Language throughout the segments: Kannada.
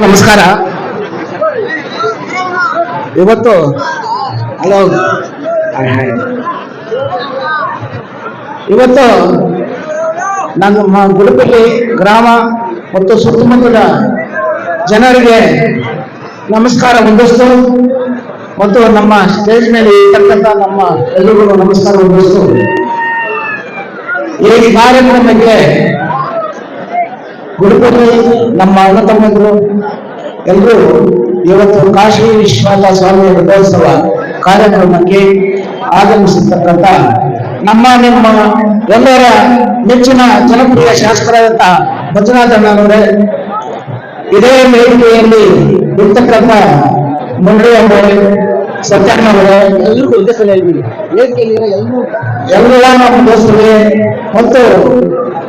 ನಮಸ್ಕಾರ. ಇವತ್ತು, ಹಲೋ. ಇವತ್ತು ನಮ್ಮ ಗುಡುಪಲ್ಲಿ ಗ್ರಾಮ ಮತ್ತು ಸುತ್ತಮುತ್ತಲ ಜನರಿಗೆ ನಮಸ್ಕಾರ ಮುಂದಿಸ್ತು ಮತ್ತು ನಮ್ಮ ಸ್ಟೇಜ್ ಮೇಲೆ ಇರ್ತಕ್ಕಂಥ ನಮ್ಮ ಎಲ್ಲರಿಗೂ ನಮಸ್ಕಾರ ಮುಂದಿಸ್ತು ಈ ಕಾರ್ಯಕ್ರಮಕ್ಕೆ ಗುಡುಪಲ್ಲಿ ನಮ್ಮ ಅಣ್ಣ ತಮ್ಮಂದರು ಎಲ್ಲರೂ ಇವತ್ತು ಕಾಶಿ ವಿಶ್ವನಾಥ ಸ್ವಾಮಿ ರಥೋತ್ಸವ ಕಾರ್ಯಕ್ರಮಕ್ಕೆ ಆಗಮಿಸಿರ್ತಕ್ಕಂಥ ನಮ್ಮ ನಿಮ್ಮ ಎಲ್ಲರ ನೆಚ್ಚಿನ ಜನಪ್ರಿಯ ಶಾಸ್ತ್ರದಂತ ಮಂಜುನಾಥ ಅಣ್ಣನವರೇ ಇದೇ ವೇದಿಕೆಯಲ್ಲಿ ಇರ್ತಕ್ಕಂಥ ಮುಂಡ್ರಿ ಅವರೇ ಸತ್ಯಣ್ಣವರೇ ಎಲ್ಲರಿಗೂ ಉದ್ದೇಶ ಹೇಳ್ಬಿಡಿ. ವೇದಿಕೆಯಲ್ಲಿ ಎಲ್ಲರೂ ಎಲ್ಲ ನಮ್ಮ ದೋಸ್ತರಿಗೆ ಮತ್ತು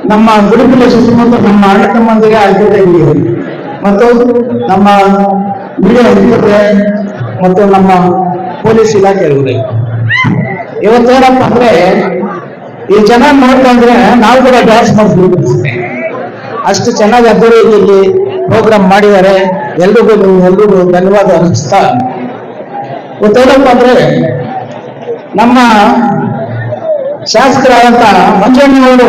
ನಮ್ಮ ಗುರುಕುಲ ಸುತ್ತಮುತ್ತ ನಮ್ಮ ಅಣ್ಣ ತಮ್ಮಂದಿಗೆ ಆಗಿದೆ ನೀಡಿ ಮತ್ತು ನಮ್ಮ ಮೀಡಿಯಾ ಮಿತ್ರರೇ ಮತ್ತು ನಮ್ಮ ಪೊಲೀಸ್ ಇಲಾಖೆಯವರೇ ಇವತ್ತೇನಪ್ಪ ಅಂದ್ರೆ ಈ ಜನ ನೋಡ್ತಾ ಇದ್ರೆ ನಾವು ಕೂಡ ಡ್ಯಾನ್ಸ್ ಮಾಡ್ತೀವಿ. ಅಷ್ಟು ಚೆನ್ನಾಗಿ ಅದ್ದೂರಿಯಲ್ಲಿ ಪ್ರೋಗ್ರಾಮ್ ಮಾಡಿದ್ದಾರೆ ಎಲ್ರಿಗೂ ಎಲ್ರಿಗೂ ಧನ್ಯವಾದ ಅರ್ಪಿಸ್ತಾ ಇವತ್ತೇನಪ್ಪ ಅಂದ್ರೆ ನಮ್ಮ ಶಾಸಕರಾದಂತ ಮಂಜಣ್ಣವರು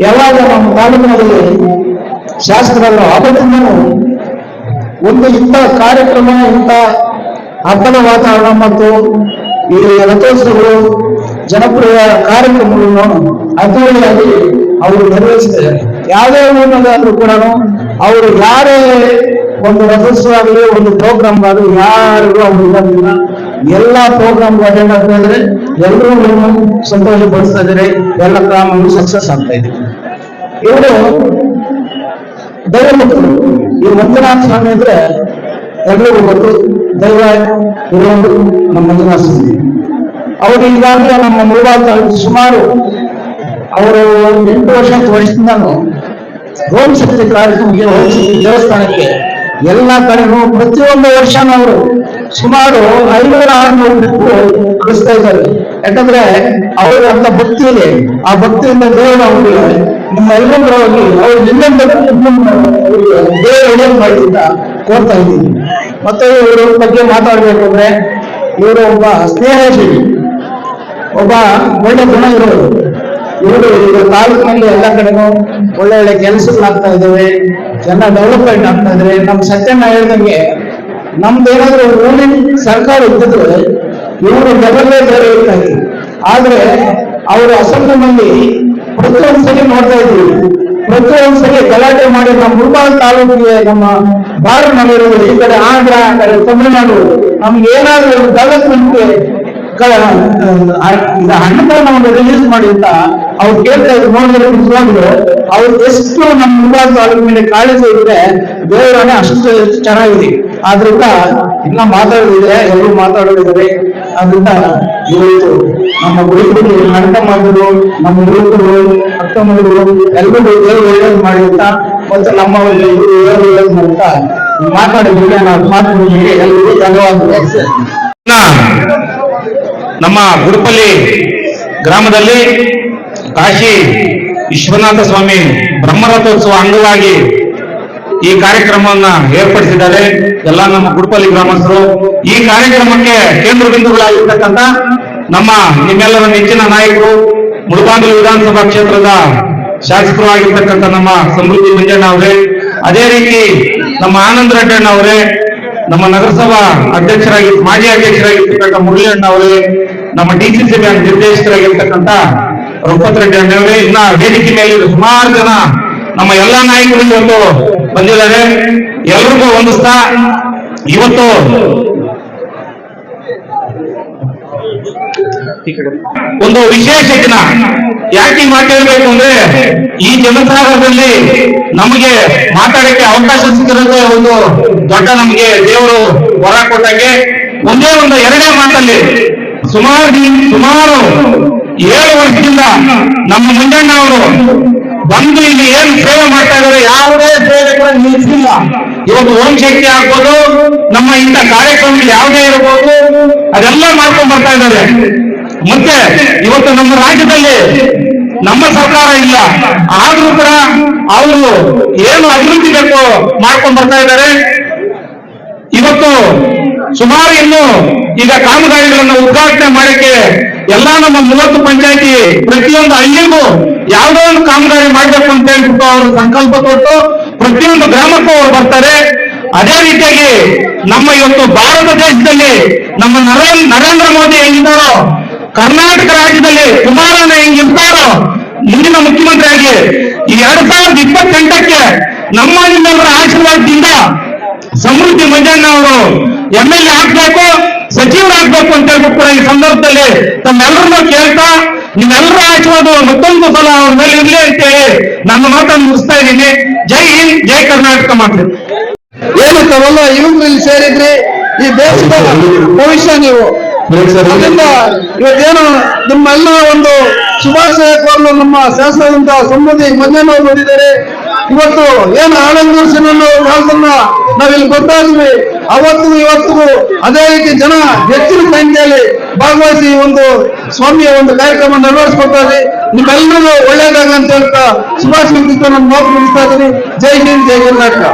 ಯಾವಾಗ ನಮ್ಮ ತಾಲೂಕಿನಲ್ಲಿ ಶಾಸಕರನ್ನು ಆದ್ದರಿಂದ ಒಂದು ಇಂಥ ಕಾರ್ಯಕ್ರಮ, ಇಂಥ ಹಬ್ಬದ ವಾತಾವರಣ ಮತ್ತು ಈ ರಥೋತ್ಸವಗಳು ಜನಪ್ರಿಯ ಕಾರ್ಯಕ್ರಮಗಳನ್ನು ಅದ್ದೂರಿಯಾಗಿ ಅವರು ನಿರ್ವಹಿಸಿದ್ದಾರೆ ಯಾವುದೇ ಊರಿನಲ್ಲಾದ್ರೂ ಕೂಡ ಅವರು ಯಾರೇ ಒಂದು ರಥೋತ್ಸವ ಆಗಲಿ, ಒಂದು ಪ್ರೋಗ್ರಾಮ್ ಆಗಲಿ, ಯಾರಿಗೂ ಅವರು ಇರೋದಿಲ್ಲ ಎಲ್ಲ ಪ್ರೋಗ್ರಾಮ್ ಅಟೆಂಡ್ ಆಗ್ತಾ ಇದ್ರೆ ಎಲ್ಲರೂ ಸಂತೋಷ ಪಡಿಸ್ತಾ ಇದ್ದಾರೆ. ಎಲ್ಲ ಗ್ರಾಮಗಳು ಸಕ್ಸಸ್ ಆಗ್ತಾ ಇದೆ. ಇವರು ದೈವಮುಖರು ಈ ಮಂಜುನಾಥ ಸ್ವಾಮಿ ಅಂದ್ರೆ ಎಲ್ಲರಿಗೂ ಗೊತ್ತು ದೈವ ಇರೋದು ನಮ್ಮ ಮಂಜುನಾಥ ಸ್ವಾಮಿ. ಅವರು ಈಗಾಗಲೇ ನಮ್ಮ ಮೂಲಭಾರತ ಸುಮಾರು ಅವರು ಒಂದು ಎಂಟು ವರ್ಷ ವಯಸ್ಸಿಂದನು ಹೋಮ್ ಶಕ್ತಿ ಕಾರ್ಯಕ್ರಮಕ್ಕೆ ಹೋಮ್ ಶಕ್ತಿ ದೇವಸ್ಥಾನಕ್ಕೆ ಎಲ್ಲ ಕಡೆಗೂ ಪ್ರತಿಯೊಂದು ವರ್ಷನೂ ಅವರು ಸುಮಾರು ಐನೂರ ಆರುನೂರು ಕಳಿಸ್ತಾ ಇದ್ದಾರೆ. ಯಾಕಂದ್ರೆ ಅವರು ಅಂತ ಭಕ್ತಿ ಇದೆ. ಆ ಭಕ್ತಿಯಿಂದ ದೇವರ ಅವರಿಗೆ, ನಿಮ್ಮ ಹೋಗಿ ಅವ್ರು ಇನ್ನೊಂದು ದೇವರು ಮಾಡಿದ್ದ ಕೋರ್ತಾ ಇದ್ದೀನಿ. ಮತ್ತೆ ಇವರ ಬಗ್ಗೆ ಮಾತಾಡ್ಬೇಕು ಅಂದ್ರೆ ಇವರು ಒಬ್ಬ ಸ್ನೇಹಶೀಲಿ, ಒಬ್ಬ ಒಳ್ಳೆ ಗುಣ ಇರೋರು. ಇವರು ಈಗ ತಾಲೂಕಿನಲ್ಲಿ ಎಲ್ಲ ಕಡೆನೂ ಒಳ್ಳೆ ಒಳ್ಳೆ ಕೆಲಸಗಳಾಗ್ತಾ ಇದ್ದಾವೆ. ಜನ ಡೆವಲಪ್ಮೆಂಟ್ ಆಗ್ತಾ ಇದ್ರೆ. ನಮ್ ಸತ್ಯಣ್ಣ ಹೇಳ್ದಂಗೆ ನಮ್ದು ಏನಾದ್ರು ಊರಿನ ಸರ್ಕಾರ ಇದ್ದಿದ್ರೆ ಇವರು ಲೆವೆಲ್ಲೇ ಬೇರೆ ಇರ್ತಾರೆ ಆದ್ರೆ ಅವರು ಅಸೆಂಬ್ಲಿನಲ್ಲಿ ಪ್ರತಿಯೊಂದು ಸರಿ ನೋಡ್ತಾ ಇದ್ವಿ ಪ್ರತಿಯೊಂದು ಸರಿ ಗಲಾಟೆ ಮಾಡಿ ನಮ್ಮ ಮುರ್ಬಾಲ್ ತಾಲೂಕಿಗೆ ನಮ್ಮ ಬಾರು ಮಾಡಿರೋದು ಈ ಕಡೆ ಆಂಧ್ರ ಆ ಕಡೆ ತಮಿಳುನಾಡು ನಮ್ಗೆ ಏನಾದ್ರೂ ಡೆವಲಪ್ಮೆಂಟ್ಗೆ ಹಣ್ಣುಗಳನ್ನು ರಿಲೀಸ್ ಮಾಡಿ ಅಂತ ಅವ್ರು ಕೇಳ್ತಾ ಇದ್ರು ನೋಡಿದ್ರೆ ನಿಜವಾಗ್ಲು ಅವ್ರು ಎಷ್ಟು ನಮ್ಮ ಮುಲ್ಬಾಲ್ ಅದ್ರ ಮೇಲೆ ಕಾಳಜಿ ಇದ್ರೆ ದೇವರನ್ನೇ ಅಷ್ಟು ಚೆನ್ನಾಗಿದೆ. ಆದ್ರಿಂದ ಇನ್ನ ಮಾತಾಡೋದಿದೆ ಎಲ್ಲರೂ ಮಾತಾಡೋದಿದ್ದಾರೆ ಆದ್ರಿಂದ ಇವತ್ತು ನಮ್ಮ ಗುರುಗಳು ಅಣ್ಣ ಮಾಡಿದ್ರು, ನಮ್ಮ ಗುರುಗಳು ಅಕ್ಕ ಮಾಡಿದ್ರು ಎಲ್ಲರೂ ದೇವರು ಒಳ್ಳೇದು ಮಾಡಿ ಅಂತ, ಮತ್ತು ನಮ್ಮ ಒಂದು ದೇವರು ಒಳ್ಳೇದು ಅಂತ ಮಾತಾಡಿದ್ರೆ ನಾವು ಮಾತಾಡಿದ್ರೆ ಎಲ್ಲರಿಗೂ ಧನ್ಯವಾದಗಳು. ನಮ್ಮ ಗುರುಪಲ್ಲಿ ಗ್ರಾಮದಲ್ಲಿ ಕಾಶಿ ವಿಶ್ವನಾಥ ಸ್ವಾಮಿ ಬ್ರಹ್ಮರಥೋತ್ಸವ ಅಂಗವಾಗಿ ಈ ಕಾರ್ಯಕ್ರಮವನ್ನ ಏರ್ಪಡಿಸಿದ್ದಾರೆ. ಎಲ್ಲ ನಮ್ಮ ಗುಡ್ಪಲ್ಲಿ ಗ್ರಾಮಸ್ಥರು. ಈ ಕಾರ್ಯಕ್ರಮಕ್ಕೆ ಕೇಂದ್ರ ಬಿಂದುಗಳಾಗಿರ್ತಕ್ಕಂಥ ನಮ್ಮ ನಿಮ್ಮೆಲ್ಲರ ನೆಚ್ಚಿನ ನಾಯಕರು, ಮುಳಬಾಗಿಲು ವಿಧಾನಸಭಾ ಕ್ಷೇತ್ರದ ಶಾಸಕರು ಆಗಿರ್ತಕ್ಕಂಥ ನಮ್ಮ ಸಮೃದ್ಧಿ ಮಂಜಣ್ಣ ಅವರೇ ಅದೇ ರೀತಿ ನಮ್ಮ ಆನಂದ ರೆಡ್ಡಣ್ಣ ಅವರೇ ನಮ್ಮ ನಗರಸಭಾ ಅಧ್ಯಕ್ಷರಾಗಿ, ಮಾಜಿ ಅಧ್ಯಕ್ಷರಾಗಿರ್ತಕ್ಕಂಥ ಮುರಳಿಯಣ್ಣ ಅವರೇ, ನಮ್ಮ ಡಿಸಿಸಿ ಬ್ಯಾಂಕ್ ನಿರ್ದೇಶಕರಾಗಿರ್ತಕ್ಕಂಥ ರಘುಪತ್ ರೆಡ್ಡಿ ಅಣ್ಣವರೇ ಇನ್ನ ವೇದಿಕೆ ಮೇಲೆ ಸುಮಾರು ಜನ ನಮ್ಮ ಎಲ್ಲಾ ನಾಯಕರು ಇವತ್ತು ಬಂದಿದ್ದಾರೆ. ಎಲ್ರಿಗೂ ಹೊಂದಿಸ್ತಾ ಇವತ್ತು ಒಂದು ವಿಶೇಷ ದಿನ ಯಾಕೆ ಮಾತಾಡಬೇಕು ಅಂದ್ರೆ ಈ ಜನಸಾಗರದಲ್ಲಿ ನಮಗೆ ಮಾತಾಡಕ್ಕೆ ಅವಕಾಶ ಸಿಕ್ಕಿರೋದೇ ಒಂದು ದೊಡ್ಡ ನಮಗೆ ದೇವರು ಹೊರ ಕೊಟ್ಟಂಗೆ ಒಂದೇ ಒಂದು ಎರಡೇ ಮಾತಲ್ಲಿ ಸುಮಾರು ಸುಮಾರು ಏಳು ವರ್ಷದಿಂದ ನಮ್ಮ ಮುಂಜಣ್ಣ ಅವರು ಬಂದು ಇಲ್ಲಿ ಏನ್ ಸೇವೆ ಮಾಡ್ತಾ ಇದ್ದಾರೆ ಯಾವುದೇ ಸೇವೆ ಕೂಡ ನಿಲ್ಲಿಸಿಲ್ಲ. ಇವತ್ತು ಓಂ ಶಕ್ತಿ ಆಗ್ಬೋದು, ನಮ್ಮ ಇಂಥ ಕಾರ್ಯಕ್ರಮಗಳು ಯಾವುದೇ ಇರಬಹುದು ಅದೆಲ್ಲ ಮಾಡ್ಕೊಂಡು ಬರ್ತಾ ಇದ್ದಾರೆ. ಮತ್ತೆ ಇವತ್ತು ನಮ್ಮ ರಾಜ್ಯದಲ್ಲಿ ನಮ್ಮ ಸರ್ಕಾರ ಇಲ್ಲ. ಆದ್ರೂ ಕೂಡ ಅವರು ಏನು ಅಭಿವೃದ್ಧಿ ಬೇಕು ಮಾಡ್ಕೊಂಡು ಬರ್ತಾ ಇದ್ದಾರೆ. ಇವತ್ತು ಸುಮಾರು ಇನ್ನು ಈಗ ಕಾಮಗಾರಿಗಳನ್ನು ಉದ್ಘಾಟನೆ ಮಾಡಕ್ಕೆ ಎಲ್ಲಾ ನಮ್ಮ ಮೂವತ್ತು ಪಂಚಾಯತಿ ಪ್ರತಿಯೊಂದು ಹಳ್ಳಿಗೂ ಯಾವುದೋ ಒಂದು ಕಾಮಗಾರಿ ಮಾಡಬೇಕು ಅಂತ ಹೇಳ್ಬಿಟ್ಟು ಅವರು ಸಂಕಲ್ಪ ಕೊಟ್ಟು ಪ್ರತಿಯೊಂದು ಗ್ರಾಮಕ್ಕೂ ಅವರು ಬರ್ತಾರೆ. ಅದೇ ರೀತಿಯಾಗಿ ನಮ್ಮ ಇವತ್ತು ಭಾರತ ದೇಶದಲ್ಲಿ ನಮ್ಮ ನರೇಂದ್ರ ನರೇಂದ್ರ ಮೋದಿ ಹೆಂಗಿದ್ದಾರೋ ಕರ್ನಾಟಕ ರಾಜ್ಯದಲ್ಲಿ ಕುಮಾರಣ್ಣ ಹೆಂಗಿರ್ತಾರೋ ಮುಂದಿನ ಮುಖ್ಯಮಂತ್ರಿಯಾಗಿ ಈ ಎರಡ್ ಸಾವಿರದ ಇಪ್ಪತ್ತೆಂಟಕ್ಕೆ ನಮ್ಮ ನಿಮ್ಮೆಲ್ಲರ ಆಶೀರ್ವಾದದಿಂದ ಸಮೃದ್ಧಿ ಮಂಜಣ್ಣ ಅವರು ಎಂ ಎಲ್ ಎ ಆಗ್ಬೇಕು ಸಚಿವರಾಗ್ಬೇಕು ಅಂತ ಹೇಳ್ಬಿಟ್ಟು ಕೂಡ ಈ ಸಂದರ್ಭದಲ್ಲಿ ತಮ್ಮೆಲ್ಲರನ್ನೂ ಕೇಳ್ತಾ, ನಿಮ್ಮೆಲ್ಲರ ಆಶೀರ್ವಾದ ಮತ್ತೊಂದು ಸಲ ಅವ್ರ ಮೇಲೆ ಇರ್ಲಿ ಅಂತ ಹೇಳಿ ನನ್ನ ಮಾತನ್ನು ಮುಗಿಸ್ತಾ ಇದ್ದೀನಿ. ಜೈ ಹಿಂದ್, ಜೈ ಕರ್ನಾಟಕ ಮಾತು. ಏನು ತಾವೆಲ್ಲ ಇವ್ರು ಸೇರಿದ್ರಿ, ಈ ದೇಶದ ಭವಿಷ್ಯ ನೀವು. ಅದರಿಂದ ಇವತ್ತೇನು ನಿಮ್ಮೆಲ್ಲ ಒಂದು ಶುಭಾಶಯ ಕೋರಲು ನಮ್ಮ ಶಾಸನದಿಂದ ಸಂಬಂಧಿ ಮಂಜನವರು ಬಂದಿದ್ದಾರೆ ಇವತ್ತು ಏನು ಆನಂದ ಸಿನಿಮಾ ಕಾಲದನ್ನ ನಾವಿಲ್ಲಿ ಗೊತ್ತಾದ್ವಿ. ಅವತ್ತಿಗೂ ಇವತ್ತಿಗೂ ಅದೇ ರೀತಿ ಜನ ಹೆಚ್ಚಿನ ಸಂಖ್ಯೆಯಲ್ಲಿ ಭಾಗವಹಿಸಿ ಒಂದು ಸ್ವಾಮಿಯ ಒಂದು ಕಾರ್ಯಕ್ರಮ ನೆರವೇರಿಸ್ಕೊಡ್ತಾರೆ. ನಿಮ್ಮೆಲ್ಲರಿಗೂ ಒಳ್ಳೇದಾಗ ಅಂತ ಹೇಳ್ತಾ ಶುಭಾಶಯ ನಮ್ಮ ಮಾತು ಮುಗಿಸ್ತಾ ಇದ್ದೀನಿ. ಜೈ ಹಿಂದ್, ಜೈ ಕರ್ನಾಟಕ.